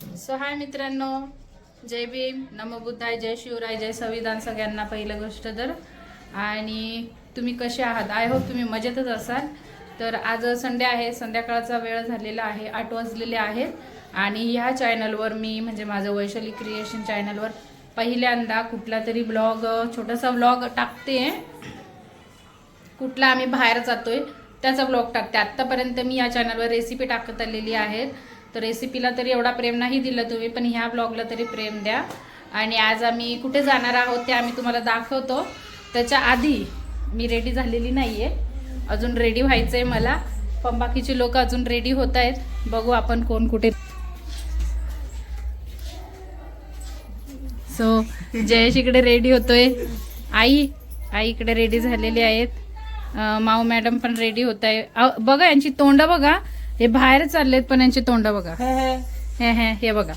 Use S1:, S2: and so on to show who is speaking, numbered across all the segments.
S1: So हाय मित्रांनो. जय भीम. नमबुद्धाय जय शिवराय जय संविधान सगळ्यांना पहिलं गोष्ट तर. आणि तुम्ही कसे आहात? आय होप तुम्ही मजेतच असाल. तर आज संडे आहे. संध्याकाळचा वेळ झालेला आहे. आठ वाजलेले आहेत. आणि ह्या चॅनलवर मी म्हणजे माझं वैशाली क्रिएशन चॅनलवर पहिल्यांदा कुठला तरी ब्लॉग छोटासा ब्लॉग टाकते. कुठला आम्ही बाहेर जातोय त्याचा ब्लॉग टाकते. आत्तापर्यंत मी या चॅनलवर रेसिपी टाकत आलेली आहेत. तर रेसिपीला तरी एवढा प्रेम नाही दिलं तुम्ही पण ह्या ब्लॉगला तरी प्रेम द्या. आणि आज आम्ही कुठे जाणार आहोत ते आम्ही तुम्हाला दाखवतो. त्याच्या आधी मी रेडी झालेली नाही आहे अजून रेडी व्हायचं आहे मला. पण बाकीचे लोक अजून रेडी होत आहेत. बघू आपण कोण कुठे. सो जयेश इकडे रेडी होतोय. आई आई इकडे रेडी झालेली आहेत. माऊ मॅडम पण रेडी होत आहे. बघा यांची तोंड बघा. हे बाहेर चाललेत पण यांची तोंड बघा. हे हे. हे बघा.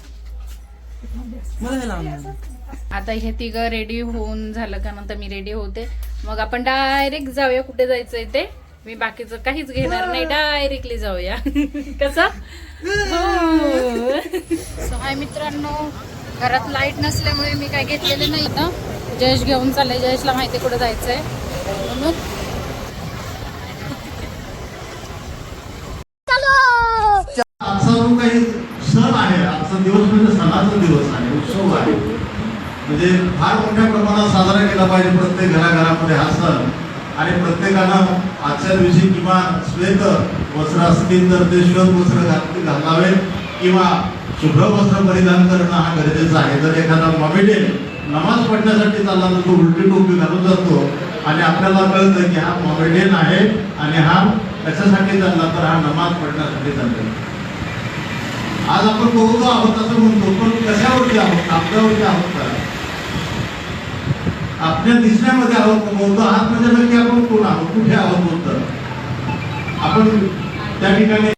S1: आता हे तिघं रेडी होऊन झालं का नंतर मी रेडी होते. मग आपण डायरेक्ट जाऊया कुठे जायचंय ते. मी बाकीचं काहीच घेणार नाही. डायरेक्टली जाऊया. कसं? सो हाय मित्रांनो. घरात लाइट नसल्यामुळे मी काय घेतलेले नाही ना जयेश घेऊन चाललंय. जयेशला माहिती कुठे जायचंय. म्हणून
S2: आजचा जो काही सण आहे आजचा दिवस म्हणजे सणाचा दिवस आहे उत्सव आहे म्हणजे फार मोठ्या प्रमाणात साजरा केला पाहिजे प्रत्येक घराघरामध्ये हा सण. आणि प्रत्येकानं आजच्या दिवशी किमान श्वेत वस्त्र असतील तर ते श्वेत वस्त्र घात घालावे किंवा शुभ्र वस्त्र परिधान करणं हा गरजेचं आहे. जर एखादा मॉमिडियन नमाज पडण्यासाठी चालला तर तो उलटी टोपी घालून जातो आणि आपल्याला कळतं की हा मॉमेडियन आहे आणि हा कशासाठी चालला तर हा नमाज पडण्यासाठी चालला. आज आपण बघतो आहोत असं म्हणतो पण कशावरती आहोत? आपल्यावरती आहोत का? आपल्या दिसण्यामध्ये आहोत का बौद्ध म्हणजे नक्की आपण कोण आहोत? कुठे आहोत बौद्ध आपण त्या ठिकाणी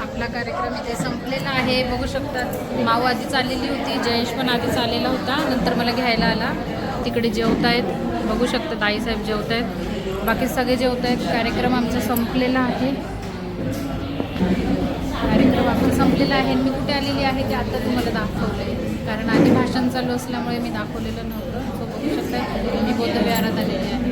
S1: आपला कार्यक्रम इथे संपलेला आहे. बघू शकतात माऊ आधी चाललेली होती जयेश पण आधीच आलेला होता. नंतर मला घ्यायला आला. तिकडे जेवत आहेत बघू शकतात आईसाहेब जेवत आहेत बाकी सगळे जेवत आहेत कार्यक्रम आमचा संपलेला आहे. कार्यक्रम आपण संपलेला आहे. मी कुठे आलेली आहे ते आता तुम्हाला दाखवलं आहे कारण आधी भाषण चालू असल्यामुळे मी दाखवलेलं नव्हतं. सो बघू शकता मी बौद्धविहारात आलेली आहे.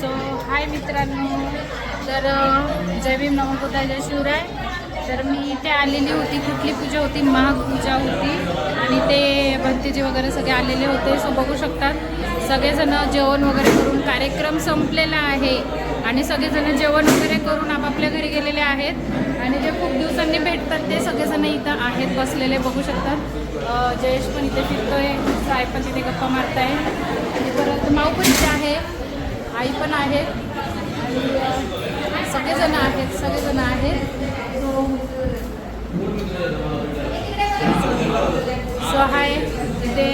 S1: सो हाय मित्रांनो. तर जय भीम नमोबुद्धा जय शिवराय. तर मी इथे आलेली होती कुठली पूजा होती? महापूजा होती. आणि ते भंतीजी वगैरे सगळे आलेले होते सो बघू शकतात. सगळेजण जेवण वगैरे करून कार्यक्रम संपलेला आहे. आणि सगळेजण जेवण वगैरे करून आपापल्या घरी गेलेले आहेत. आणि जे खूप दिवसांनी भेटतात ते सगळेजण इथं आहेत बसलेले बघू शकतात. जयेश पण इथे फिरतोय साहेब पण तिथे गप्पा मारताय. आणि परत माऊ पण इथे आहे आई पण आहे. आणि सगळेजण आहेत सगळेजण आहेत. सो हाय इथे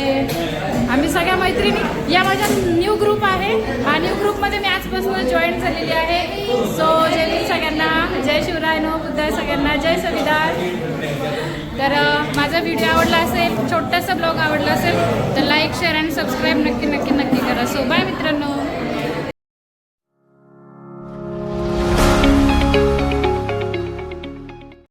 S1: आम्ही सगळ्या मैत्रिणी या माझ्या न्यू ग्रुप आहे. हा न्यू ग्रुपमध्ये मी आजपासून जॉईन झालेली आहे. सो जय सगळ्यांना. जय शिवराय नो बुद्धाय सगळ्यांना. जय संविधान तर माझा व्हिडिओ आवडला असेल छोटासा ब्लॉग आवडला असेल तर लाईक शेअर आणि सबस्क्राईब नक्की नक्की नक्की करा. सो बाय मित्रांनो.